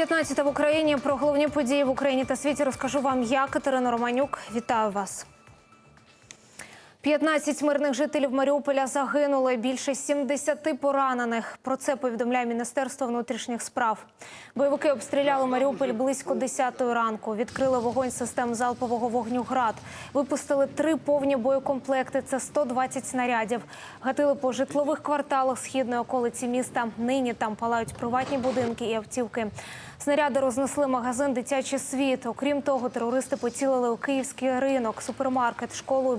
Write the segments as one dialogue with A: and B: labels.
A: 15 в Україні про головні події в Україні та світі розкажу вам я, Катерина Романюк. Вітаю вас. 15 мирних жителів Маріуполя загинули, більше 70 поранених. Про це повідомляє Міністерство внутрішніх справ. Бойовики обстріляли Маріуполь близько 10 ранку. Відкрили вогонь систем залпового вогню «Град». Випустили три повні боєкомплекти. Це 120 снарядів. Гатили по житлових кварталах східної околиці міста. Нині там палають приватні будинки і автівки. Снаряди рознесли магазин Дитячий світ. Окрім того, терористи поцілили у київський ринок, супермаркет, школу і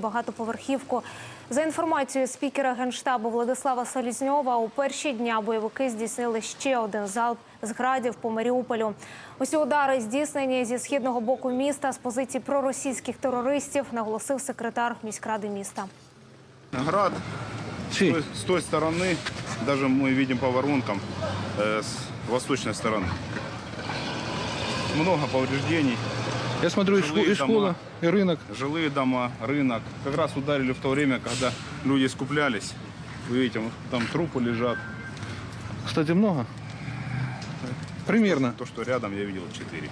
A: багатоповерхівку. За інформацією спікера генштабу Владислава Салізньова, у перші дня бойовики здійснили ще один залп з градів по Маріуполю. Усі удари здійснені зі східного боку міста з позицій проросійських терористів, наголосив секретар міськради міста.
B: Град с
C: Чей?
B: той, с той стороны, даже мы видим по воронкам, э, с восточной стороны. Много повреждений.
C: Я смотрю, и, шко-
B: Жилые
C: и школа,
B: дома.
C: и рынок.
B: Жилые дома, рынок. Как раз ударили в то время, когда люди скуплялись. Вы видите, там трупы лежат.
C: Кстати, много. Примерно.
B: То, что рядом, я видел четыре.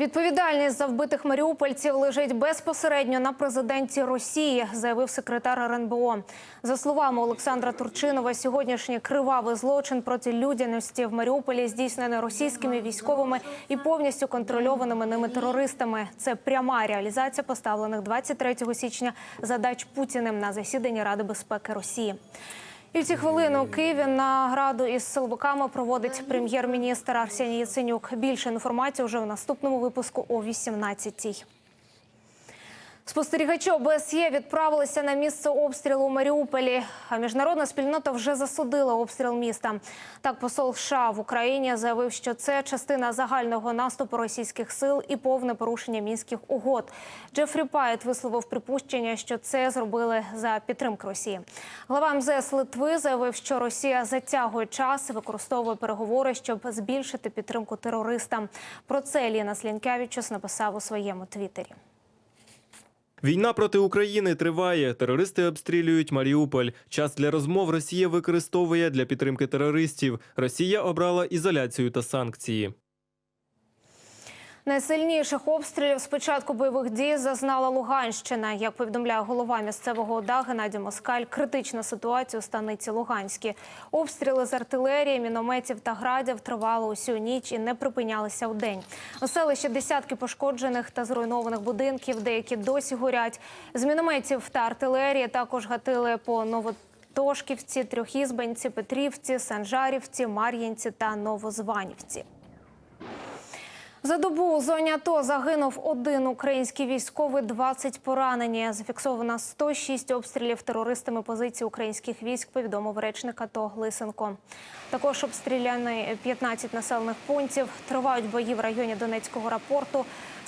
A: Відповідальність за вбитих маріупольців лежить безпосередньо на президенті Росії, заявив секретар РНБО. За словами Олександра Турчинова, сьогоднішній кривавий злочин проти людяності в Маріуполі здійснений російськими військовими і повністю контрольованими ними терористами. Це пряма реалізація поставлених 23 січня задач Путіним на засіданні Ради безпеки Росії. І в ці хвилини у Києві на граду із силовиками проводить прем'єр-міністр Арсеній Яценюк. Більше інформації вже в наступному випуску о 18-й. Спостерігачі ОБСЄ відправилися на місце обстрілу у Маріуполі. А міжнародна спільнота вже засудила обстріл міста. Так, посол США в Україні заявив, що це частина загального наступу російських сил і повне порушення мінських угод. Джефрі Пайт висловив припущення, що це зробили за підтримки Росії. Глава МЗС Литви заявив, що Росія затягує час і використовує переговори, щоб збільшити підтримку терористам. Про це Ліна Слінкевичус написав у своєму твіттері.
D: Війна проти України триває. Терористи обстрілюють Маріуполь. Час для розмов Росія використовує для підтримки терористів. Росія обрала ізоляцію та санкції.
A: Найсильніших обстрілів з початку бойових дій зазнала Луганщина. Як повідомляє голова місцевого ОДА Геннадій Москаль, критична ситуація у станиці Луганській. Обстріли з артилерії, мінометів та градів тривали усю ніч і не припинялися в день. У селищі десятки пошкоджених та зруйнованих будинків, деякі досі горять. З мінометів та артилерії також гатили по Новотошківці, Трьохізбенці, Петрівці, Санжарівці, Мар'їнці та Новозванівці. За добу у зоні АТО загинув один український військовий, 20 поранені. Зафіксовано 106 обстрілів терористами позицій українських військ, повідомив речник АТО Лисенко. Також обстріляні 15 населених пунктів. Тривають бої в районі Донецького рапорту.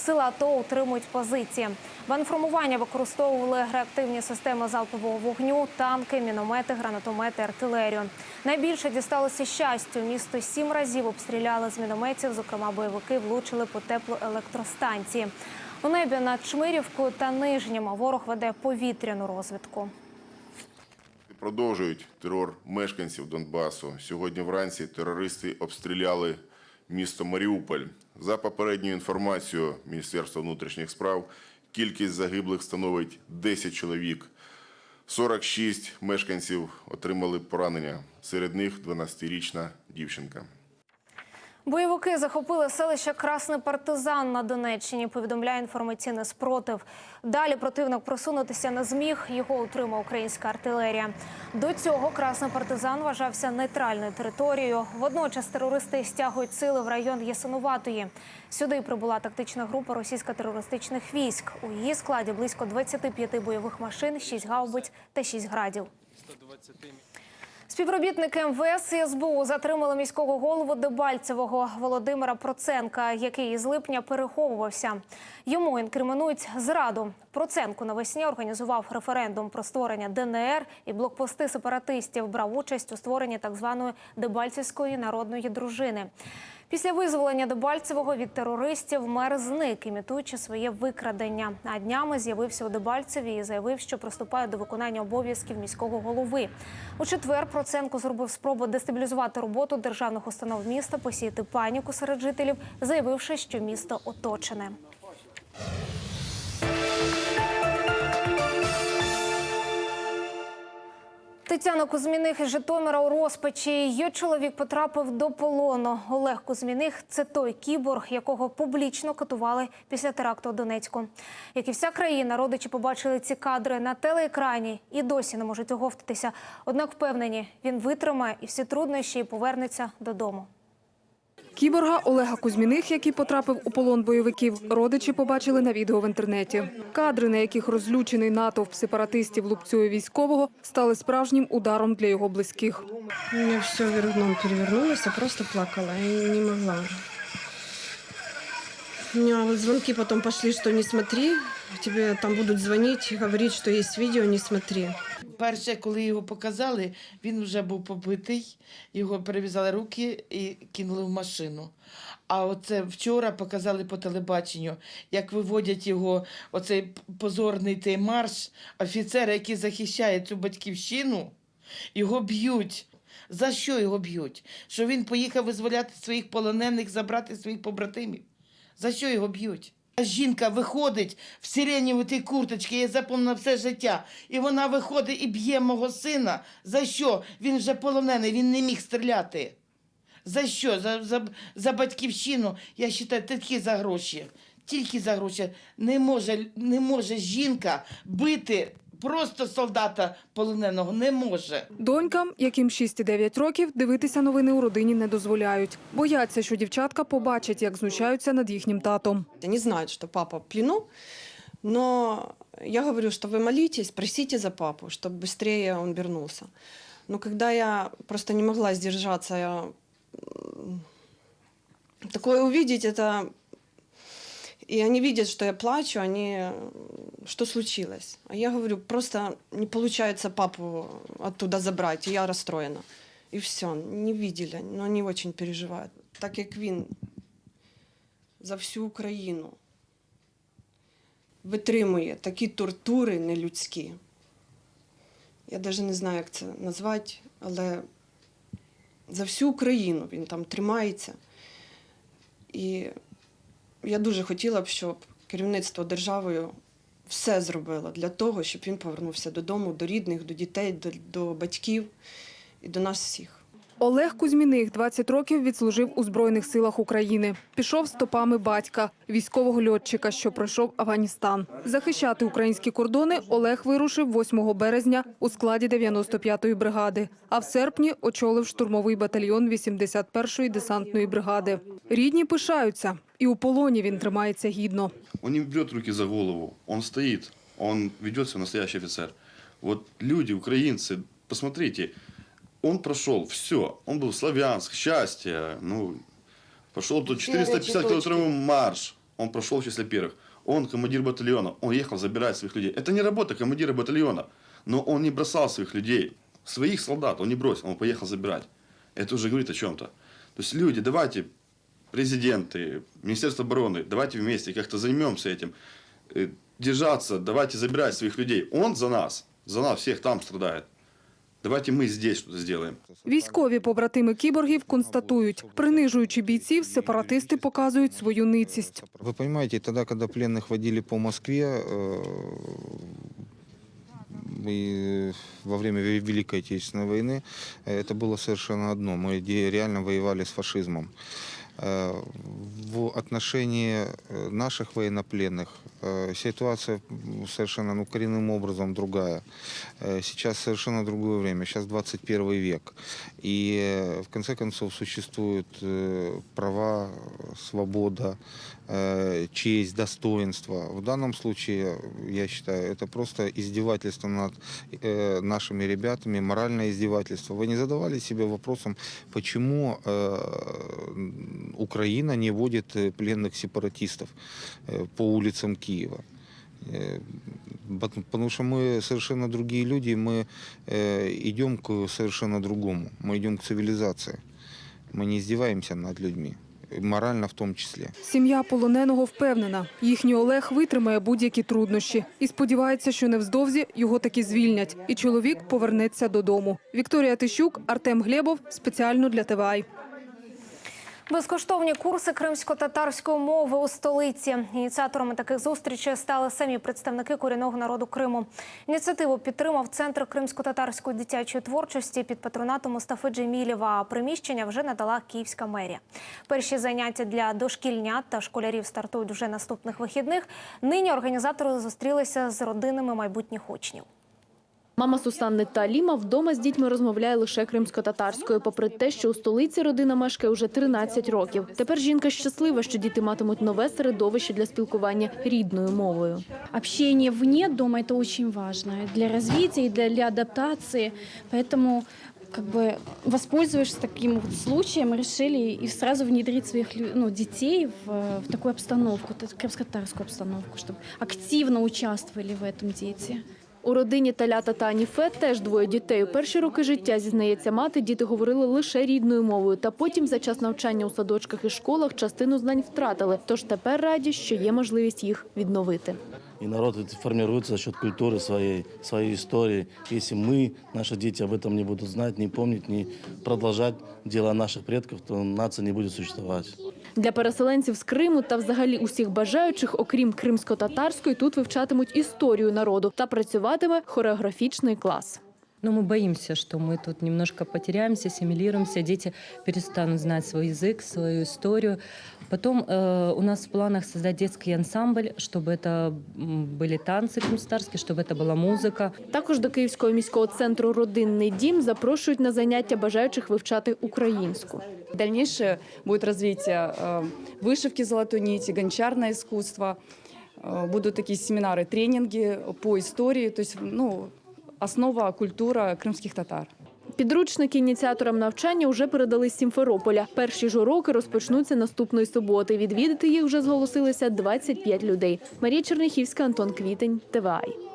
A: Сили АТО утримують позиції. Банформування використовували реактивні системи залпового вогню, танки, міномети, гранатомети, артилерію. Найбільше дісталося щастю. Місто сім разів обстріляли з мінометів. Зокрема, бойовики влучили по теплоелектростанції. У небі над Чмирівкою та Нижнім ворог веде повітряну розвідку.
E: Продовжують терор мешканців Донбасу. Сьогодні вранці терористи обстріляли місто Маріуполь. За попередньою інформацією Міністерства внутрішніх справ, кількість загиблих становить 10 чоловік. 46 мешканців отримали поранення. Серед них 12-річна дівчинка.
A: Бойовики захопили селище Красний партизан на Донеччині. Повідомляє інформаційний спротив. Далі противник просунутися не зміг. Його утримала українська артилерія. До цього Красний партизан вважався нейтральною територією. Водночас терористи стягують сили в район Ясинуватої. Сюди прибула тактична група російсько-терористичних військ. У її складі близько 25 бойових машин, 6 гаубиць та 6 градів. Співробітники МВС і СБУ затримали міського голову Дебальцевого Володимира Проценка, який із липня переховувався. Йому інкримінують зраду. Проценко навесні організував референдум про створення ДНР і блокпости сепаратистів. Брав участь у створенні так званої Дебальцівської народної дружини. Після визволення Дебальцевого від терористів мер зник, імітуючи своє викрадення. А днями з'явився у Дебальцеві і заявив, що приступає до виконання обов'язків міського голови. У четвер Проценко зробив спробу дестабілізувати роботу державних установ міста, посіяти паніку серед жителів, заявивши, що місто оточене. Тетяна Кузьміних із Житомира у розпачі. Її чоловік потрапив до полону. Олег Кузьміних – це той кіборг, якого публічно катували після теракту у Донецьку. Як і вся країна, родичі побачили ці кадри на телеекрані і досі не можуть оговтатися. Однак впевнені, він витримає і всі труднощі і повернеться додому.
F: Кіборга Олега Кузьміних, який потрапив у полон бойовиків, родичі побачили на відео в інтернеті. Кадри, на яких розлючений натовп сепаратистів лупцює військового, стали справжнім ударом для його близьких.
G: У меня все вверх дном просто плакала, я не могла. У меня звонки потом пошли, что не смотри, тебе там будут звонить, говорить, что есть видео, не смотри.
H: Перше, коли його показали, він вже був побитий, його перев'язали руки і кинули в машину. А оце вчора показали по телебаченню, як виводять його, оцей позорний той марш, офіцери, які захищають цю батьківщину, його б'ють. За що його б'ють? Що він поїхав визволяти своїх полонених, забрати своїх побратимів? За що його б'ють? Жінка виходить в сиренєвій курточці, я запомнила все життя. І вона виходить і б'є мого сина. За що? Він вже полонений, він не міг стріляти. За що? За, за, за батьківщину, я вважаю, тільки за гроші. Тільки за гроші. Не може, не може жінка бити просто солдата полоненого. Не може.
F: Донькам, яким 6 і 9 років, дивитися новини у родині не дозволяють. Бояться, що дівчатка побачать, як знущаються над їхнім татом.
G: Они знают, что папа в плену, но я говорю, что вы молитесь, просите за папу, чтобы быстрее он вернулся. Но когда я просто не могла сдержаться, я... м, такое увидеть, это... И они видят, что я плачу, они... Что случилось? А я говорю, просто не получается папу оттуда забрать, и я расстроена. И все, не видели, но они очень переживают. Так як він за всю Україну витримує такі тортури нелюдські. Я навіть не знаю, як це назвати, але за всю Україну він там тримається. І я дуже хотіла б, щоб керівництво державою все зробило для того, щоб він повернувся додому, до рідних, до дітей, до, до батьків і до нас всіх.
F: Олег Кузьміних 20 років відслужив у Збройних силах України. Пішов стопами батька, військового льотчика, що пройшов Афганістан. Захищати українські кордони Олег вирушив 8 березня у складі 95-ї бригади, а в серпні очолив штурмовий батальйон 81-ї десантної бригади. Рідні пишаються, і у полоні він тримається гідно.
I: Он не берет руки за голову, он стоит, он ведет себя настоящий офицер. Вот люди, украинцы, посмотрите, он прошел все, он был Славянск, счастье, ну, прошел тут 450 километровый марш, он прошел в числе первых. Он командир батальона, он ехал забирать своих людей. Это не работа командира батальона, но он не бросал своих людей, своих солдат он не бросил, он поехал забирать. Это уже говорит о чем-то. То есть люди, давайте, президенты, Министерство обороны, давайте вместе как-то займемся этим. Э, Держаться, давайте забирать своих людей. Он за нас, за нас всех там страдает. Давайте мы здесь что-то сделаем.
F: Військові побратими кіборгів констатують, принижуючи бійців, сепаратисти показують свою ницість.
J: Вы понимаете, тогда, когда пленных водили по Москве, э, и во время Ве- Великой Отечественной войны, э, это было совершенно одно. Мы де- реально воевали с фашизмом. Э, В отношении э, наших военнопленных э, ситуация м, совершенно ну, коренным образом другая. Э, Сейчас совершенно другое время, сейчас 21 век. И э, в конце концов существуют э, права, свобода, э, честь, достоинство. В данном случае, я считаю, это просто издевательство над э, нашими ребятами, моральное издевательство. Вы не задавали себе вопросом, почему э, Украина не вводит э, пленных сепаратистов по улицам Киева? Потому что мы совершенно другие люди, мы идем к совершенно другому. Мы идем к цивилизации. Мы не издеваемся над людьми. Морально в тому числі.
F: Сім'я полоненого впевнена, їхній Олег витримає будь-які труднощі і сподівається, що невздовзі його таки звільнять, і чоловік повернеться додому. Вікторія Тищук, Артем Глебов спеціально для ТВАЙ.
A: Безкоштовні курси кримсько-татарської мови у столиці. Ініціаторами таких зустрічей стали самі представники корінного народу Криму. Ініціативу підтримав центр кримсько-татарської дитячої творчості під патронатом Мустафи Джемілєва. Приміщення вже надала Київська мерія. Перші заняття для дошкільнят та школярів стартують вже наступних вихідних. Нині організатори зустрілися з родинами майбутніх учнів.
K: Мама Сусанни Таліма вдома з дітьми розмовляє лише кримсько-татарською, попри те, що у столиці родина мешкає уже 13 років. Тепер жінка щаслива, що діти матимуть нове середовище для спілкування рідною мовою.
L: Общение вне дома – это очень важно и для развития, и для, для адаптации. Поэтому как бы воспользуешься таким вот случаем, решили и сразу внедрить своих лю- ну, детей в, в такую обстановку, т- крымско-татарскую обстановку, чтобы активно участвовали в этом дети.
K: У родині Талята та Аніфе теж двоє дітей. У перші роки життя, зізнається мати, діти говорили лише рідною мовою. Та потім за час навчання у садочках і школах частину знань втратили. Тож тепер раді, що є можливість їх відновити
M: И народ ведь формируется за счет культуры своей, своей истории. Если мы, наши дети об этом не будут знать, не помнить, не продолжать дела наших предков, то нация не будет существовать.
K: Для переселенців з Криму та взагалі усіх бажаючих, окрім кримсько-татарської, тут вивчатимуть історію народу та працюватиме хореографічний клас.
N: Но мы боимся, что мы тут немножко потеряемся, ассимилируемся, дети перестанут знать свой язык, свою историю. Потом э, у нас в планах создать детский ансамбль, чтобы это м, были танцы крымстарские, чтобы это была музыка.
K: Також до Київського міського центру Родинний дім запрошують на заняття бажаючих вивчати українську.
O: Дальнейшее будет развитие э, вышивки золотой нити, гончарное искусство. Э, Будут такие семинары, тренинги по истории, то есть ну, основа культура кримських татар.
K: Підручники ініціаторам навчання вже передали з Сімферополя. Перші ж уроки розпочнуться наступної суботи. Відвідати їх вже зголосилися 25 людей. Марія Черняхівська, Антон Квітень, ТВАЙ.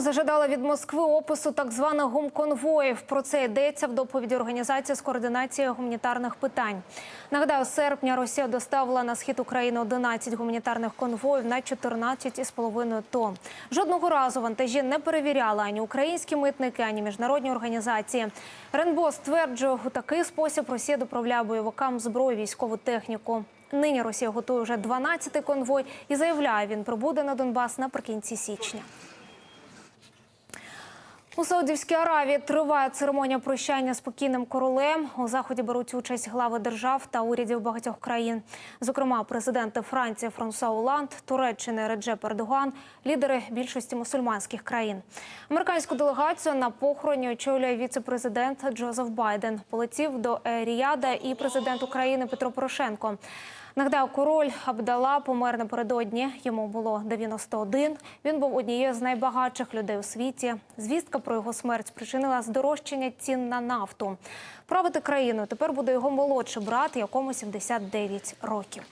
A: Зажадала від Москви опису так званих гумконвоїв. Про це йдеться в доповіді організації з координації гуманітарних питань. Нагадаю, серпня Росія доставила на схід України 11 гуманітарних конвоїв на 14,5 тонн. Жодного разу вантажі не перевіряли ані українські митники, ані міжнародні організації. РНБО стверджує, у такий спосіб Росія доправляє бойовикам зброю військову техніку. Нині Росія готує вже 12-й конвой і заявляє, він прибуде на Донбас наприкінці січня. У Саудівській Аравії триває церемонія прощання з покійним королем. У заході беруть участь глави держав та урядів багатьох країн. Зокрема, президенти Франції Франсуа Оланд, Туреччини Реджеп Ердоган, лідери більшості мусульманських країн. Американську делегацію на похороні очолює віце-президент Джозеф Байден. Полетів до Ріяда і президент України Петро Порошенко. Нагадаю, король Абдала помер напередодні. Йому було 91. Він був однією з найбагатших людей у світі. Звістка про його смерть спричинила здорожчання цін на нафту. Правити країною тепер буде його молодший брат, якому 79 років.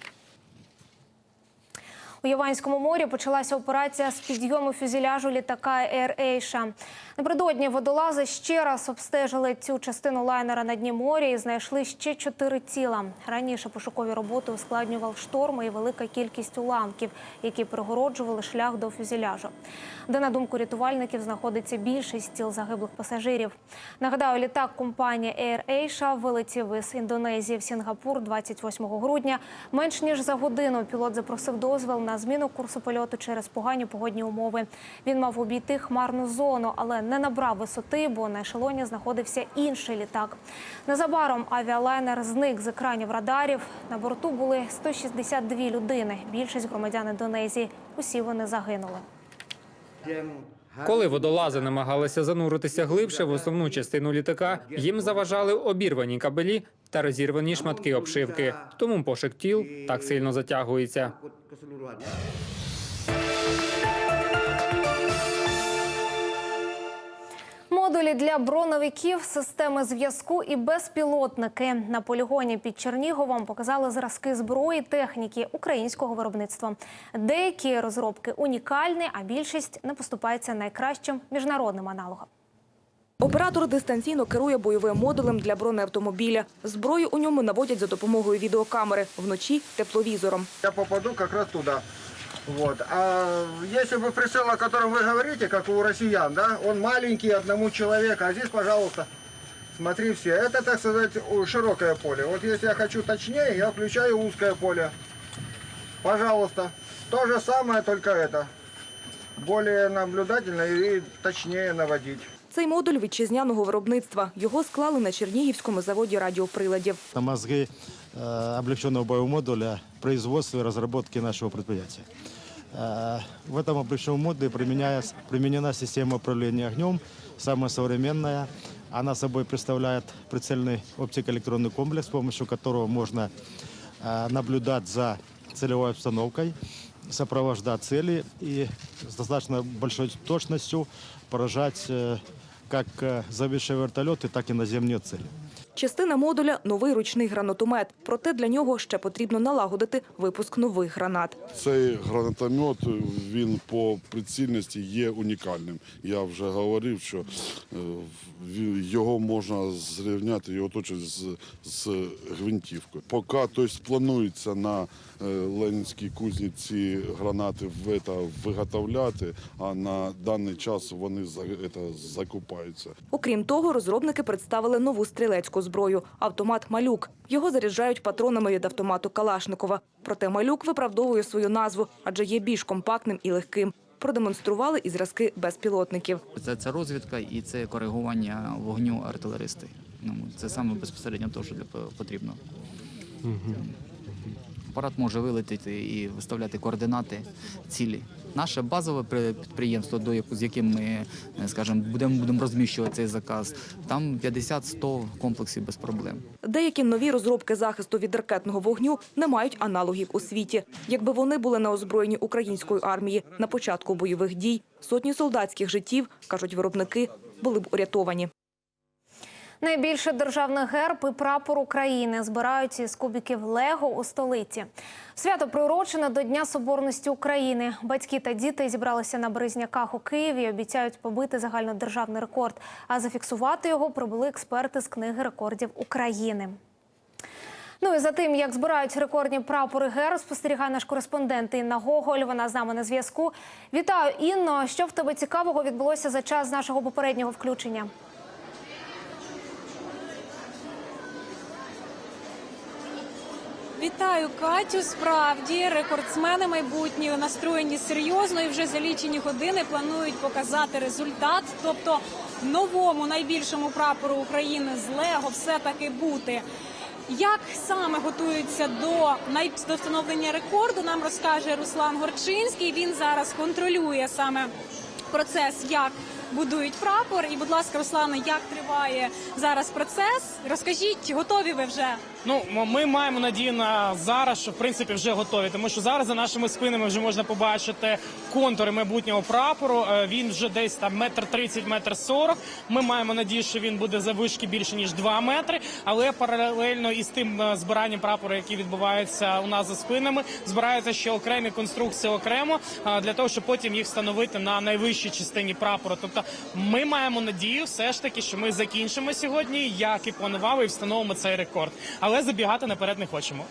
A: У Яванському морі почалася операція з підйому фюзеляжу літака Air Asia. Напередодні водолази ще раз обстежили цю частину лайнера на дні моря і знайшли ще чотири тіла. Раніше пошукові роботи ускладнював шторм і велика кількість уламків, які перегороджували шлях до фюзеляжу, де, на думку рятувальників, знаходиться більшість тіл загиблих пасажирів. Нагадаю, літак компанії Air Asia вилетів із Індонезії в Сінгапур 28 грудня. Менш ніж за годину пілот запросив дозвіл на зміну курсу польоту через погані погодні умови. Він мав обійти хмарну зону, але не набрав висоти, бо на ешелоні знаходився інший літак. Незабаром авіалайнер зник з екранів радарів. На борту були 162 людини. Більшість громадян Індонезії. Усі вони загинули.
P: Коли водолази намагалися зануритися глибше в основну частину літака, їм заважали обірвані кабелі та розірвані шматки обшивки. Тому пошук тіл так сильно затягується.
A: Модулі для броновиків, системи зв'язку і безпілотники на полігоні під Черніговом показали зразки зброї техніки українського виробництва. Деякі розробки унікальні, а більшість не поступається найкращим міжнародним аналогам.
Q: Оператор дистанційно керує бойовим модулем для бронеавтомобіля. Зброю у ньому наводять за допомогою відеокамери, вночі – тепловізором.
R: Я попаду как раз туда. Вот. А если бы прицел, о котором вы говорите, как у россиян, да, он маленький, одному человеку, а здесь, пожалуйста, смотри все. Это, так сказать, у- широкое поле. Вот если я хочу точнее, я включаю узкое поле. Пожалуйста. То же самое, только это. Более наблюдательно и точнее наводить.
Q: Цей модуль вітчизняного виробництва. Його склали на Чернігівському заводі радіоприладів.
S: Это мозги э, облегченного боевого модуля производства и разработки нашего предприятия. Э, в этом облегченном модуле применена система управления огнем, самая современная. Она собой представляет прицельный оптико-электронный комплекс, с помощью которого можно э, наблюдать за целевой обстановкой, сопровождать цели и с достаточно большой точностью поражать э, как зависшие вертолеты, так и наземные цели.
Q: Частина модуля – новий ручний гранатомет. Проте для нього ще потрібно налагодити випуск нових гранат.
T: Цей гранатомет він по прицільності є унікальним. Я вже говорив, що е, його можна зрівняти його точно з, з гвинтівкою. Поки тобто, планується на Ленінській кузні ці гранати в, это, виготовляти, а на даний час вони за, закупаються.
Q: Окрім того, розробники представили нову стрілецьку зброю – автомат «Малюк». Його заряджають патронами від автомату Калашникова. Проте «Малюк» виправдовує свою назву, адже є більш компактним і легким. Продемонстрували і зразки безпілотників.
U: Це, це розвідка і це коригування вогню артилеристи. Ну, це саме безпосередньо те, що для потрібно. Апарат може вилетіти і виставляти координати цілі. Наше базове при- підприємство, до яку- з яким ми, е, скажімо, будемо будемо розміщувати цей заказ, там 50-100 комплексів без проблем.
Q: Деякі нові розробки захисту від ракетного вогню не мають аналогів у світі. Якби вони були на озброєнні української армії на початку бойових дій, сотні солдатських життів, кажуть виробники, були б урятовані.
A: Найбільше державних герб і прапор України збирають із кубиків Лего у столиці. Свято приурочене до Дня Соборності України. Батьки та діти зібралися на Березняках у Києві. і Обіцяють побити загальнодержавний рекорд. А зафіксувати його прибули експерти з книги рекордів України. Ну і за тим, як збирають рекордні прапори герб, спостерігає наш кореспондент Інна Гоголь. Вона з нами на зв'язку. Вітаю, Інно. Що в тебе цікавого відбулося за час нашого попереднього включення?
V: Вітаю Катю. Справді рекордсмени майбутні настроєні серйозно і вже за лічені години планують показати результат. Тобто новому найбільшому прапору України з Лего все таки бути. Як саме готуються до до встановлення рекорду, нам розкаже Руслан Горчинський. Він зараз контролює саме процес, як будують прапор. І, будь ласка, Руслане, як триває зараз процес? Розкажіть, готові ви вже?
W: Ну, ми маємо надію на зараз, що в принципі вже готові, тому що зараз за нашими спинами вже можна побачити контури майбутнього прапору. Е, Він вже десь там метр тридцять, метр сорок. Ми маємо надію, що він буде завишки більше ніж два метри. Але паралельно із тим е, збиранням прапору, який відбувається у нас за спинами, збираються ще окремі конструкції окремо е, для того, щоб потім їх встановити на найвищій частині прапору. Тобто, ми маємо надію, все ж таки, що ми закінчимо сьогодні, як і планували, і встановимо цей рекорд. Але забігати наперед не хочемо.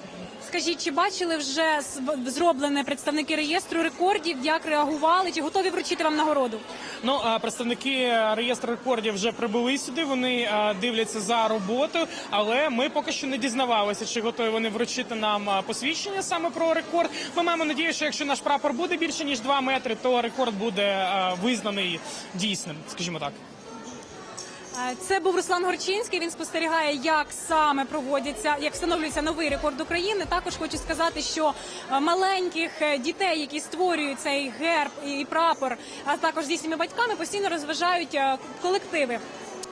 V: Скажіть, чи бачили вже зроблене представники реєстру рекордів? Як реагували? Чи готові вручити вам нагороду?
W: Ну представники реєстру рекордів вже прибули сюди. Вони дивляться за роботою, але ми поки що не дізнавалися, чи готові вони вручити нам посвідчення саме про рекорд. Ми маємо надію, що якщо наш прапор буде більше ніж 2 метри, то рекорд буде визнаний дійсним, скажімо так.
V: Е, Це був Руслан Горчинський. Він спостерігає, як саме проводяться, як встановлюється новий рекорд України. Також хочу сказати, що е, маленьких е, дітей, які створюють цей герб і прапор, а також з їхніми батьками, постійно розважають колективи.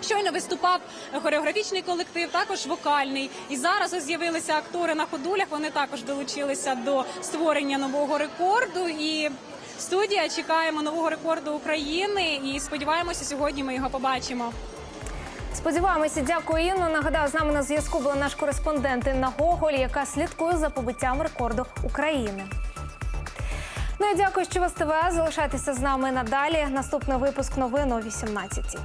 V: Щойно виступав хореографічний колектив, також вокальний. І зараз з'явилися актори на ходулях. Вони також долучилися до створення нового рекорду. І студія чекаємо нового рекорду України. І сподіваємося, сьогодні ми його побачимо.
A: Сподіваємося, дякую Інно. Нагадаю, з нами на зв'язку була наш кореспондент Інна Гоголь, яка слідкує за побиттям рекорду України. Ну і дякую, що з ТВ. Залишайтеся з нами надалі. Наступний випуск новин о 18